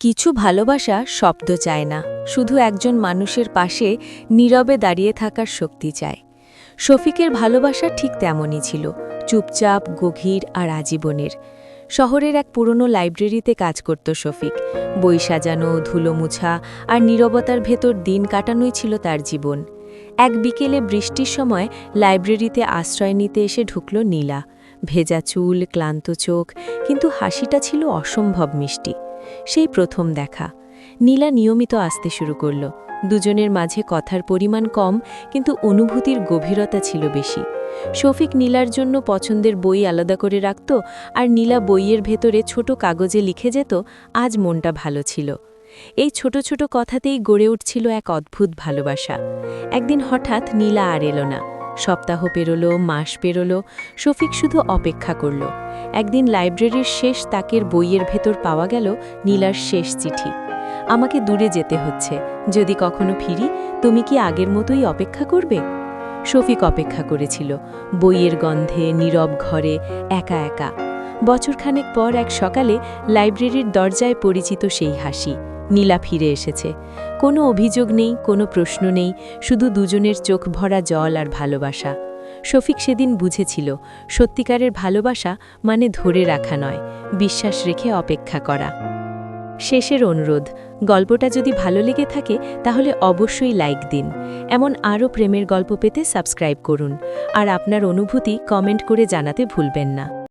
কিছু ভালোবাসা শব্দ চায় না, শুধু একজন মানুষের পাশে নীরবে দাঁড়িয়ে থাকার শক্তি চায়। শফিকের ভালোবাসা ঠিক তেমনই ছিল, চুপচাপ, গভীর আর আজীবনের। শহরের এক পুরনো লাইব্রেরিতে কাজ করত শফিক। বই সাজানো, ধুলো মুছা আর নীরবতার ভেতর দিন কাটানোই ছিল তার জীবন। এক বিকেলে বৃষ্টির সময় লাইব্রেরিতে আশ্রয় নিতে এসে ঢুকল নীলা। ভেজা চুল, ক্লান্ত চোখ, কিন্তু হাসিটা ছিল অসম্ভব মিষ্টি। সেই প্রথম দেখা। নীলা নিয়মিত আসতে শুরু করল। দুজনের মাঝে কথার পরিমাণ কম, কিন্তু অনুভূতির গভীরতা ছিল বেশি। শফিক নীলার জন্য পছন্দের বই আলাদা করে রাখত আর নীলা বইয়ের ভেতরে ছোট কাগজে লিখে যেত, আজ মনটা ভালো ছিল। এই ছোট ছোট কথাতেই গড়ে উঠছিল এক অদ্ভুত ভালোবাসা। একদিন হঠাৎ নীলা আর এলো না। সপ্তাহ পেরোলো, মাস পেরোলো, শফিক শুধু অপেক্ষা করল। একদিন লাইব্রেরির শেষ তাকের বইয়ের ভেতর পাওয়া গেল নীলার শেষ চিঠি। আমাকে দূরে যেতে হচ্ছে। যদি কখনো ফিরি, তুমি কি আগের মতোই অপেক্ষা করবে? শফিক অপেক্ষা করেছিল। বইয়ের গন্ধে, নীরব ঘরে, একা একা। বছরখানেক পর এক সকালে লাইব্রেরির দরজায় পরিচিত সেই হাসি। নীলা ফিরে এসেছে। কোনো অভিযোগ নেই, কোনো প্রশ্ন নেই, শুধু দুজনের চোখ ভরা জল আর ভালোবাসা। শফিক সেদিন বুঝেছিল, সত্যিকারের ভালোবাসা মানে ধরে রাখা নয়, বিশ্বাস রেখে অপেক্ষা করা। শেষের অনুরোধ, গল্পটা যদি ভালো লেগে থাকে, তাহলে অবশ্যই লাইক দিন। এমন আরও প্রেমের গল্প পেতে সাবস্ক্রাইব করুন। আর আপনার অনুভূতি কমেন্ট করে জানাতে ভুলবেন না।